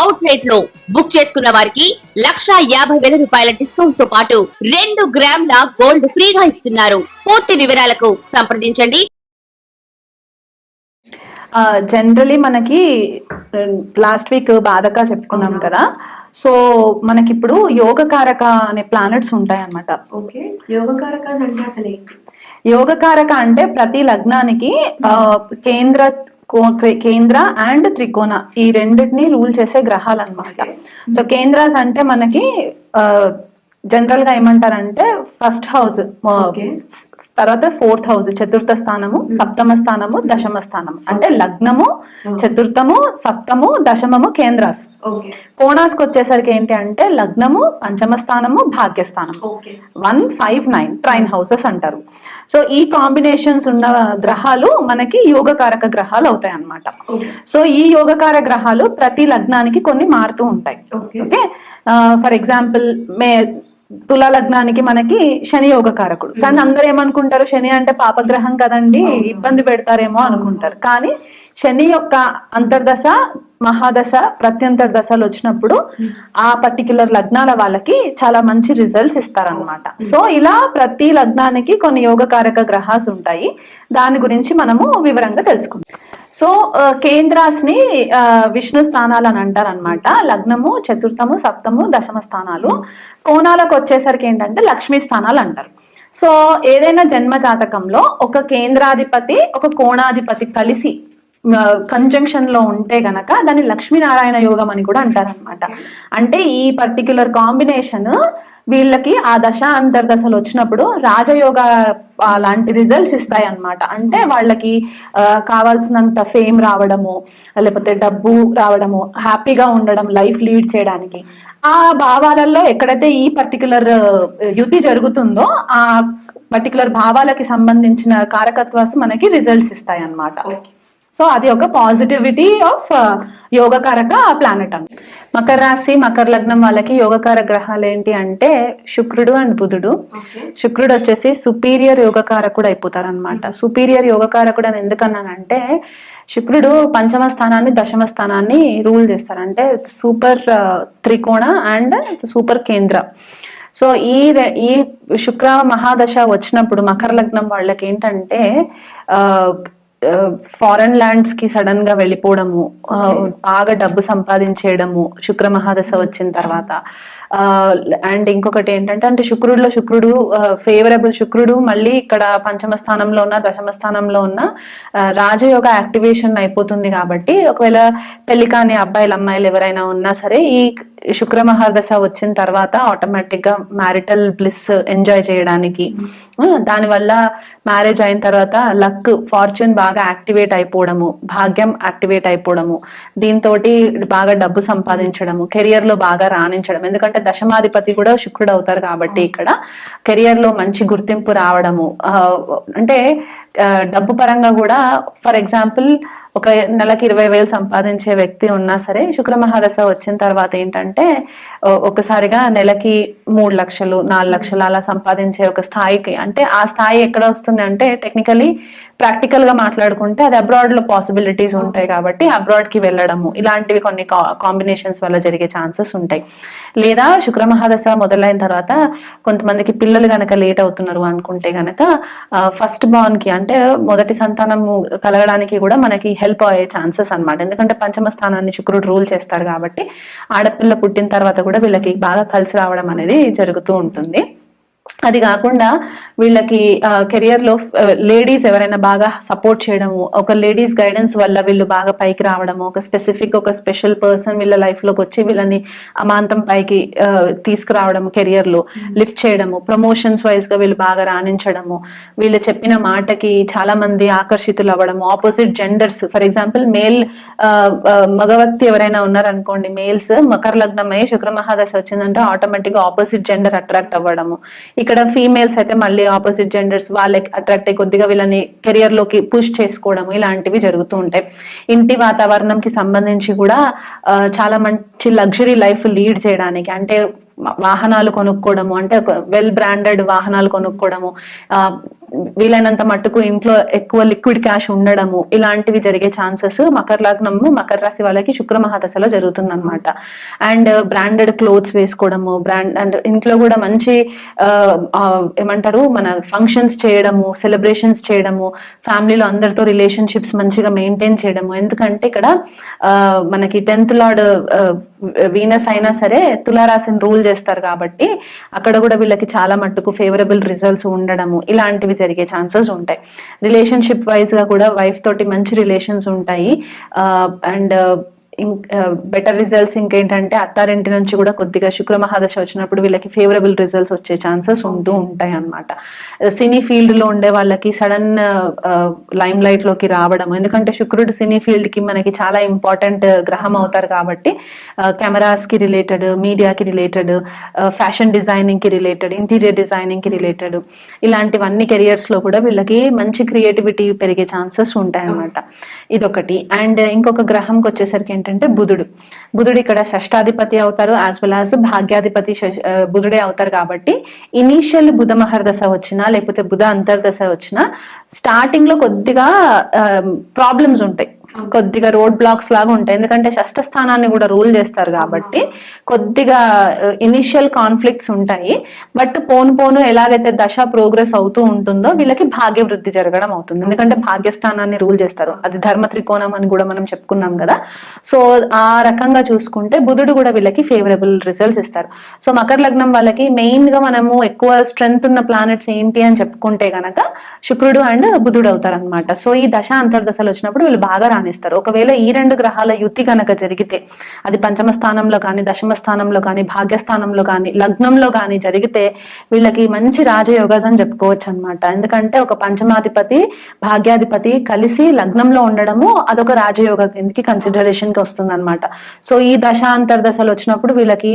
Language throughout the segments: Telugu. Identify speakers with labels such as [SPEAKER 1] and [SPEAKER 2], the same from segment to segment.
[SPEAKER 1] అవుట్ రేట్లో బుక్ చేసుకున్న వారికి లక్షా యాభై వేల రూపాయల డిస్కౌంట్తో పాటు రెండు గ్రాముల గోల్డ్ ఫ్రీగా ఇస్తున్నారు. పూర్తి వివరాలకు సంప్రదించండి.
[SPEAKER 2] జనరలీ మనకి లాస్ట్ వీక్ బాధగా చెప్పుకున్నాం కదా. సో మనకి ఇప్పుడు యోగకారక అనే ప్లానెట్స్ ఉంటాయి అన్నమాట
[SPEAKER 3] ఓకే యోగకారకాస్ అంటే అసలు ఏంటి?
[SPEAKER 2] యోగకారక అంటే ప్రతి లగ్నానికి కేంద్ర కేంద్ర అండ్ త్రికోణ ఈ రెండింటిని రూల్ చేసే గ్రహాలు అన్నమాట సో కేంద్రాస్ అంటే మనకి జనరల్గా ఏమంటారంటే ఫస్ట్ హౌస్. తర్వాత ఫోర్త్ హౌస్ చతుర్థ స్థానము సప్తమ స్థానము దశమ స్థానం అంటే లగ్నము చతుర్థము సప్తము దశమము కేంద్రాస్. కోణాస్కి వచ్చేసరికి ఏంటి అంటే లగ్నము పంచమ స్థానము భాగ్యస్థానము
[SPEAKER 3] okay.
[SPEAKER 2] One five nine trine houses అంటారు. సో ఈ కాంబినేషన్స్ ఉన్న గ్రహాలు మనకి యోగకారక గ్రహాలు అవుతాయి అన్నమాట.
[SPEAKER 3] ఓకే.
[SPEAKER 2] సో ఈ యోగకార గ్రహాలు ప్రతి లగ్నానికి కొన్ని మారుతూ ఉంటాయి.
[SPEAKER 3] ఓకే.
[SPEAKER 2] ఫర్ ఎగ్జాంపుల్ మే తులా లగ్నానికి మనకి శని యోగకారకుడు. కానీ అందరూ ఏమనుకుంటారు? శని అంటే పాపగ్రహం కదండి ఇబ్బంది పెడతారేమో అనుకుంటారు. కానీ శని యొక్క అంతర్దశ మహాదశ ప్రత్యంతర దశలు వచ్చినప్పుడు ఆ పర్టిక్యులర్ లగ్నాల వాళ్ళకి చాలా మంచి రిజల్ట్స్ ఇస్తారనమాట సో ఇలా ప్రతి లగ్నానికి కొన్ని యోగకారక గ్రహాస్ ఉంటాయి. దాని గురించి మనము వివరంగా తెలుసుకుందాం. సో ఆ, కేంద్రాస్ని ఆ, విష్ణు స్థానాలు అని అంటారు అనమాట లగ్నము చతుర్థము సప్తము దశమ స్థానాలు. కోణాలకు వచ్చేసరికి ఏంటంటే లక్ష్మీ స్థానాలు అంటారు. సో ఏదైనా జన్మ జాతకంలో ఒక కేంద్రాధిపతి ఒక కోణాధిపతి కలిసి కంజంక్షన్లో ఉంటే గనక దాన్ని లక్ష్మీనారాయణ యోగం అని కూడా అంటారనమాట అంటే ఈ పర్టిక్యులర్ కాంబినేషన్ వీళ్ళకి ఆ దశ అంతర్దశలు వచ్చినప్పుడు రాజయోగ లాంటి రిజల్ట్స్ ఇస్తాయి అన్నమాట అంటే వాళ్ళకి ఆ, కావాల్సినంత ఫేమ్ రావడము లేకపోతే డబ్బు రావడము హ్యాపీగా ఉండడం లైఫ్ లీడ్ చేయడానికి. ఆ భావాలలో ఎక్కడైతే ఈ పర్టికులర్ యుతి జరుగుతుందో ఆ పర్టికులర్ భావాలకి సంబంధించిన కారకత్వాస్ మనకి రిజల్ట్స్ ఇస్తాయి అన్నమాట సో అది ఒక పాజిటివిటీ ఆఫ్ యోగకారక ప్లానెట్ అండి మకర రాశి మకర లగ్నం వాళ్ళకి యోగకార గ్రహాలు ఏంటి అంటే శుక్రుడు అండ్ బుధుడు. శుక్రుడు వచ్చేసి సుపీరియర్ యోగకారకుడు అయిపోతారు అనమాట సుపీరియర్ యోగకారకుడు అని ఎందుకన్నానంటే శుక్రుడు పంచమ స్థానాన్ని దశమ స్థానాన్ని రూల్ చేస్తారు. అంటే సూపర్ త్రికోణ అండ్ సూపర్ కేంద్ర. సో ఈ ఈ శుక్ర మహాదశ వచ్చినప్పుడు మకర లగ్నం వాళ్ళకి ఏంటంటే ఫారెన్ ల్యాండ్స్కి సడన్గా వెళ్ళిపోవడము ఆ, బాగా డబ్బు సంపాదించేయడము శుక్ర మహాదశ వచ్చిన తర్వాత. అండ్ ఇంకొకటి ఏంటంటే అంటే శుక్రుడిలో శుక్రుడు ఫేవరబుల్ శుక్రుడు మళ్ళీ ఇక్కడ పంచమ స్థానంలో ఉన్న దశమ స్థానంలో ఉన్న రాజయోగ యాక్టివేషన్ అయిపోతుంది కాబట్టి ఒకవేళ పెళ్ళి కాని అబ్బాయిలు అమ్మాయిలు ఎవరైనా ఉన్నా సరే ఈ శుక్ర మహాదశ వచ్చిన తర్వాత ఆటోమేటిక్గా మ్యారిటల్ బ్లిస్ ఎంజాయ్ చేయడానికి ఆ, దానివల్ల మ్యారేజ్ అయిన తర్వాత లక్ ఫార్చ్యూన్ బాగా యాక్టివేట్ అయిపోవడము భాగ్యం యాక్టివేట్ అయిపోవడము దీంతో బాగా డబ్బు సంపాదించడము కెరియర్లో బాగా రాణించడం. ఎందుకంటే దశమాధిపతి కూడా శుక్రుడు అవుతారు కాబట్టి ఇక్కడ. కెరియర్లో మంచి గుర్తింపు రావడము అంటే డబ్బు పరంగా కూడా ఫర్ ఎగ్జాంపుల్ ఒక నెలకి ఇరవై వేలు సంపాదించే వ్యక్తి ఉన్నా సరే శుక్ర మహాదశ వచ్చిన తర్వాత ఏంటంటే ఒకసారిగా నెలకి మూడు లక్షలు నాలుగు లక్షలు అలా సంపాదించే ఒక స్థాయికి అంటే ఆ స్థాయి ఎక్కడ వస్తుంది అంటే టెక్నికలీ ప్రాక్టికల్గా మాట్లాడుకుంటే అది అబ్రాడ్లో పాసిబిలిటీస్ ఉంటాయి కాబట్టి అబ్రాడ్కి వెళ్ళడము ఇలాంటివి కొన్ని కాంబినేషన్స్ వల్ల జరిగే ఛాన్సెస్ ఉంటాయి. లేదా శుక్ర మహాదశ మొదలైన తర్వాత కొంతమందికి పిల్లలు గనక లేట్ అవుతున్నారు అనుకుంటే గనక ఫస్ట్ బార్న్కి అంటే మొదటి సంతానము కలగడానికి కూడా మనకి హెల్ప్ అయ్యే ఛాన్సెస్ అన్నమాట. ఎందుకంటే పంచమ స్థానాన్ని శుక్రుడు రూల్ చేస్తారు కాబట్టి ఆడపిల్ల పుట్టిన తర్వాత కూడా వీళ్ళకి బాగా కలిసి రావడం అనేది జరుగుతూ ఉంటుంది. అది కాకుండా వీళ్ళకి కెరియర్లో లేడీస్ ఎవరైనా బాగా సపోర్ట్ చేయడము ఒక లేడీస్ గైడెన్స్ వల్ల వీళ్ళు బాగా పైకి రావడము ఒక స్పెసిఫిక్ ఒక స్పెషల్ పర్సన్ వీళ్ళ లైఫ్లోకి వచ్చి వీళ్ళని అమాంతం పైకి తీసుకురావడము కెరియర్లో లిఫ్ట్ చేయడము ప్రమోషన్స్ వైజ్గా వీళ్ళు బాగా రాణించడము వీళ్ళు చెప్పిన మాటకి చాలా మంది ఆకర్షితులు అవ్వడము opposite genders for example male మగ వ్యక్తి ఎవరైనా ఉన్నారనుకోండి మేల్స్ మకర లగ్నం అయ్యి శుక్ర మహాదశ వచ్చిందంటే ఆటోమేటిక్గా ఆపోజిట్ జెండర్ అట్రాక్ట్ అవ్వడము. ఇక్కడ ఫీమేల్స్ అయితే మళ్ళీ ఆపోజిట్ జెండర్స్ వాళ్ళకి అట్రాక్ట్ అయ్యి కొద్దిగా వీళ్ళని కెరియర్లోకి పుష్ చేసుకోవడం ఇలాంటివి జరుగుతూ ఉంటాయి. ఇంటి వాతావరణంకి సంబంధించి కూడా చాలా మంచి లగ్జరీ లైఫ్ లీడ్ చేయడానికి అంటే వాహనాలు కొనుక్కోవడము అంటే వెల్ బ్రాండెడ్ వాహనాలు కొనుక్కోవడము ఆ, వీలైనంత మట్టుకు ఇంట్లో ఎక్కువ లిక్విడ్ క్యాష్ ఉండడము ఇలాంటివి జరిగే ఛాన్సెస్ మకర లగ్నము మకర రాశి వాళ్ళకి శుక్ర మహాదశలో జరుగుతుంది అనమాట అండ్ బ్రాండెడ్ క్లోత్స్ వేసుకోవడము బ్రాండ్ అండ్ ఇంట్లో కూడా మంచి ఏమంటారు మన ఫంక్షన్స్ చేయడము సెలబ్రేషన్స్ చేయడము ఫ్యామిలీలో అందరితో రిలేషన్షిప్స్ మంచిగా మెయింటైన్ చేయడము. ఎందుకంటే ఇక్కడ ఆ, మనకి టెన్త్ లార్డ్ వీనస్ అయినా సరే తులారాశిని రూల్ చేస్తారు కాబట్టి అక్కడ కూడా వీళ్ళకి చాలా మట్టుకు ఫేవరబుల్ రిజల్ట్స్ ఉండడము ఇలాంటివి జరిగే ఛాన్సెస్ ఉంటాయి. రిలేషన్షిప్ వైజ్గా కూడా వైఫ్ తోటి మంచి రిలేషన్స్ ఉంటాయి. Uh, అండ్ బెటర్ రిజల్ట్స్ ఇంకేంటంటే అత్తారింటి నుంచి కూడా కొద్దిగా శుక్ర మహాదశ వచ్చినప్పుడు వీళ్ళకి ఫేవరబుల్ రిజల్ట్స్ వచ్చే ఛాన్సెస్ ఉంటూ ఉంటాయి అన్నమాట సినీ ఫీల్డ్లో ఉండే వాళ్ళకి సడన్ లైమ్ లైట్లోకి రావడం ఎందుకంటే శుక్రుడు సినీ ఫీల్డ్కి మనకి చాలా ఇంపార్టెంట్ గ్రహం అవుతారు కాబట్టి కెమెరాస్కి రిలేటెడ్ మీడియాకి రిలేటెడ్ ఫ్యాషన్ డిజైనింగ్కి రిలేటెడ్ ఇంటీరియర్ డిజైనింగ్కి రిలేటెడ్ ఇలాంటివన్నీ కెరియర్స్లో కూడా వీళ్ళకి మంచి క్రియేటివిటీ పెరిగే ఛాన్సెస్ ఉంటాయి అన్నమాట ఇదొకటి. అండ్ ఇంకొక గ్రహంకి వచ్చేసరికి ఏంటంటే బుధుడు. బుధుడు ఇక్కడ షష్టాధిపతి అవుతారు యాజ్ వెల్ యాజ్ భాగ్యాధిపతి బుధుడే అవుతారు కాబట్టి ఇనీషియల్ బుధ మహర్దశ వచ్చినా లేకపోతే బుధ అంతర్దశ వచ్చినా స్టార్టింగ్లో కొద్దిగా ప్రాబ్లమ్స్ ఉంటాయి. కొద్దిగా రోడ్ బ్లాక్స్ లాగా ఉంటాయి. ఎందుకంటే షష్ఠ స్థానాన్ని కూడా రూల్ చేస్తారు కాబట్టి కొద్దిగా ఇనిషియల్ కాన్ఫ్లిక్ట్స్ ఉంటాయి. బట్ పోను పోను ఎలాగైతే దశ ప్రోగ్రెస్ అవుతూ ఉంటుందో వీళ్ళకి భాగ్య వృద్ధి జరగడం అవుతుంది. ఎందుకంటే భాగ్యస్థానాన్ని రూల్ చేస్తారు. అది ధర్మ త్రికోణం అని కూడా మనం చెప్పుకున్నాం కదా. సో ఆ రకంగా చూసుకుంటే బుధుడు కూడా వీళ్ళకి ఫేవరబుల్ రిజల్ట్స్ ఇస్తారు. సో మకర లగ్నం వాళ్ళకి మెయిన్గా మనము ఎక్కువ స్ట్రెంగ్త్ ఉన్న ప్లానెట్స్ ఏంటి అని చెప్పుకుంటే గనక శుక్రుడు అండ్ బుధుడు అవుతారు అనమాట సో ఈ దశ అంతర్దశలు వచ్చినప్పుడు వీళ్ళు బాగా రాణిస్తారు. ఒకవేళ ఈ రెండు గ్రహాల యుతి కనుక జరిగితే అది పంచమ స్థానంలో కానీ దశమ స్థానంలో కానీ భాగ్యస్థానంలో కానీ లగ్నంలో కానీ జరిగితే వీళ్ళకి మంచి రాజయోగాస్ అని చెప్పుకోవచ్చు అనమాట ఎందుకంటే ఒక పంచమాధిపతి భాగ్యాధిపతి కలిసి లగ్నంలో ఉండడము అదొక రాజయోగ కిందకి కన్సిడరేషన్కి వస్తుంది అనమాట సో ఈ దశ అంతర్దశలు వచ్చినప్పుడు వీళ్ళకి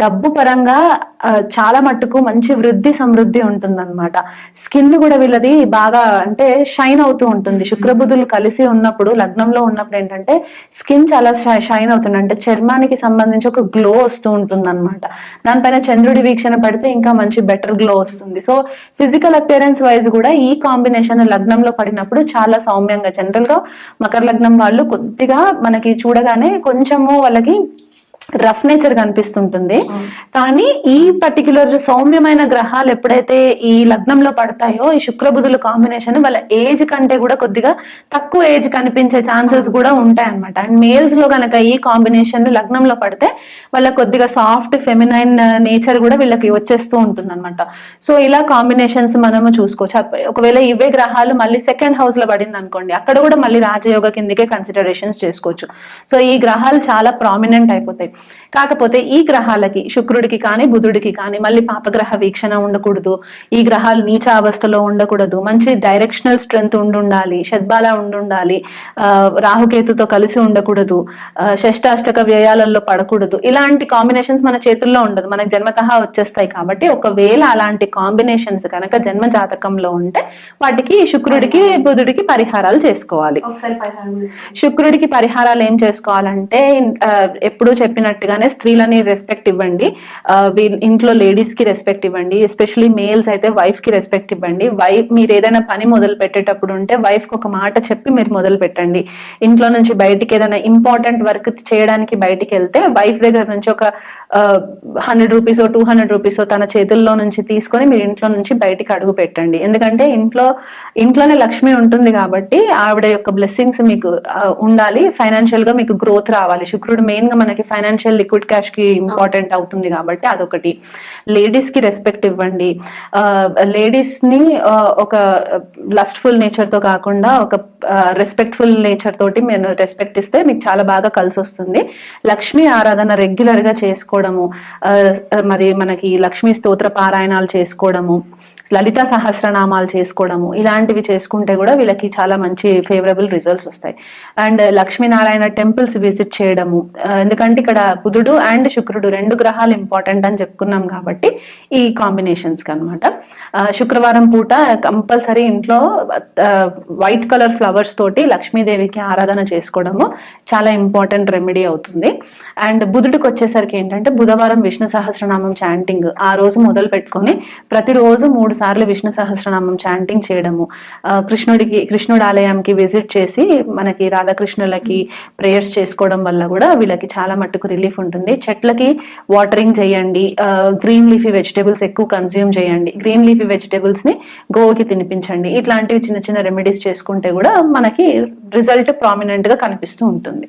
[SPEAKER 2] డబ్బు పరంగా చాలా మట్టుకు మంచి వృద్ధి సమృద్ధి ఉంటుందన్నమాట. స్కిన్ కూడా వీళ్ళది బాగా అంటే షైన్ అవుతూ ఉంటుంది. శుక్రబుధులు కలిసి ఉన్నప్పుడు లగ్నంలో ఉన్నప్పుడు ఏంటంటే స్కిన్ చాలా షైన్ అవుతుంది. అంటే చర్మానికి సంబంధించి ఒక గ్లో వస్తూ ఉంటుంది అనమాట దానిపైన చంద్రుడి వీక్షణ పడితే ఇంకా మంచి బెటర్ గ్లో వస్తుంది. సో ఫిజికల్ అపియరెన్స్ వైజ్ కూడా ఈ కాంబినేషన్ లగ్నంలో పడినప్పుడు చాలా సౌమ్యంగా జనరల్గా మకర లగ్నం వాళ్ళు కొద్దిగా మనకి చూడగానే కొంచెము వాళ్ళకి రఫ్ నేచర్ కనిపిస్తుంటుంది. కానీ ఈ పర్టికులర్ సౌమ్యమైన గ్రహాలు ఎప్పుడైతే ఈ లగ్నంలో పడతాయో ఈ శుక్రబుధుల కాంబినేషన్ వాళ్ళ ఏజ్ కంటే కూడా కొద్దిగా తక్కువ ఏజ్ కనిపించే ఛాన్సెస్ కూడా ఉంటాయి అనమాట అండ్ మేల్స్లో గనక ఈ కాంబినేషన్ లగ్నంలో పడితే వాళ్ళ కొద్దిగా సాఫ్ట్ ఫెమినైన్ నేచర్ కూడా వీళ్ళకి వచ్చేస్తూ ఉంటుంది అనమాట సో ఇలా కాంబినేషన్స్ మనము చూసుకోవచ్చు. ఒకవేళ ఇవే గ్రహాలు మళ్ళీ సెకండ్ హౌస్లో పడింది అనుకోండి అక్కడ కూడా మళ్ళీ రాజయోగ కిందకే కన్సిడరేషన్స్ చేసుకోవచ్చు. సో ఈ గ్రహాలు చాలా ప్రామినెంట్ అయిపోతాయి. కాకపోతే ఈ గ్రహాలకి శుక్రుడికి కానీ బుధుడికి కానీ మళ్ళీ పాపగ్రహ వీక్షణ ఉండకూడదు. ఈ గ్రహాలు నీచ అవస్థలో ఉండకూడదు. మంచి డైరెక్షనల్ స్ట్రెంగ్త్ ఉండుండాలి షద్బాల ఉండుండాలి ఆ, రాహుకేతుతో కలిసి ఉండకూడదు షష్టాష్టక వ్యయాలలో పడకూడదు. ఇలాంటి కాంబినేషన్స్ మన చేతుల్లో ఉండదు. మనకు జన్మతహా వచ్చేస్తాయి కాబట్టి ఒకవేళ అలాంటి కాంబినేషన్స్ కనుక జన్మ జాతకంలో ఉంటే వాటికి శుక్రుడికి బుధుడికి పరిహారాలు చేసుకోవాలి. శుక్రుడికి పరిహారాలు ఏం చేసుకోవాలంటే ఎప్పుడూ చెప్పినట్టుగానే స్త్రీలని రెస్పెక్ట్ ఇవ్వండి. ఇంట్లో లేడీస్కి రెస్పెక్ట్ ఇవ్వండి. ఎస్పెషలీ మేల్స్ అయితే వైఫ్కి రెస్పెక్ట్ ఇవ్వండి. వైఫ్ మీరు ఏదైనా పని మొదలు పెట్టేటప్పుడు ఉంటే వైఫ్కి ఒక మాట చెప్పి మీరు మొదలు పెట్టండి. ఇంట్లో నుంచి బయటికి ఏదైనా ఇంపార్టెంట్ వర్క్ చేయడానికి బయటికి వెళ్తే వైఫ్ దగ్గర నుంచి ఒక hundred rupees two hundred rupees తన చేతుల్లో నుంచి తీసుకొని మీరు ఇంట్లో నుంచి బయటికి అడుగు పెట్టండి. ఎందుకంటే ఇంట్లో ఇంట్లోనే లక్ష్మి ఉంటుంది కాబట్టి ఆవిడ యొక్క బ్లెస్సింగ్స్ మీకు ఉండాలి. ఫైనాన్షియల్గా మీకు గ్రోత్ రావాలి. శుక్రుడు మెయిన్గా మనకి ఫైనాన్షియల్ లిక్విడ్ క్యాష్కి ఇంపార్టెంట్ అవుతుంది కాబట్టి అదొకటి. లేడీస్కి రెస్పెక్ట్ ఇవ్వండి. లేడీస్ని ఒక లస్ట్ఫుల్ నేచర్తో కాకుండా ఒక రెస్పెక్ట్ఫుల్ నేచర్ తోటి మీరు రెస్పెక్ట్ ఇస్తే మీకు చాలా బాగా కలిసి వస్తుంది. లక్ష్మీ ఆరాధన రెగ్యులర్గా చేసుకోవడము మరి మనకి లక్ష్మీ స్తోత్ర పారాయణాలు చేసుకోవడము లలిత సహస్రనామాలు చేసుకోవడము ఇలాంటివి చేసుకుంటే కూడా వీళ్ళకి చాలా మంచి ఫేవరబుల్ రిజల్ట్స్ వస్తాయి. అండ్ లక్ష్మీనారాయణ టెంపుల్స్ విజిట్ చేయడము ఎందుకంటే ఇక్కడ బుధుడు అండ్ శుక్రుడు రెండు గ్రహాలు ఇంపార్టెంట్ అని చెప్పుకున్నాం కాబట్టి ఈ కాంబినేషన్స్కి అనమాట శుక్రవారం పూట కంపల్సరీ ఇంట్లో వైట్ కలర్ ఫ్లవర్స్ తోటి లక్ష్మీదేవికి ఆరాధన చేసుకోవడము చాలా ఇంపార్టెంట్ రెమెడీ అవుతుంది. అండ్ బుధుడికి వచ్చేసరికి ఏంటంటే బుధవారం విష్ణు సహస్రనామం చాంటింగ్ ఆ రోజు మొదలు పెట్టుకొని ప్రతిరోజు మూడు సార్లు విష్ణు సహస్రనామం చాంటింగ్ చేయడము. కృష్ణుడికి కృష్ణుడి ఆలయంకి విజిట్ చేసి మనకి రాధాకృష్ణులకి ప్రేయర్స్ చేసుకోవడం వల్ల కూడా వీళ్ళకి చాలా మట్టుకు రిలీఫ్ ఉంటుంది. చెట్లకి వాటరింగ్ చేయండి. గ్రీన్ లీఫీ వెజిటేబుల్స్ ఎక్కువ కన్జ్యూమ్ చేయండి. గ్రీన్ లీఫీ వెజిటేబుల్స్ని గోవుకి తినిపించండి. ఇట్లాంటివి చిన్న చిన్న రెమెడీస్ చేసుకుంటే కూడా మనకి రిజల్ట్ ప్రామినెంట్గా కనిపిస్తూ ఉంటుంది.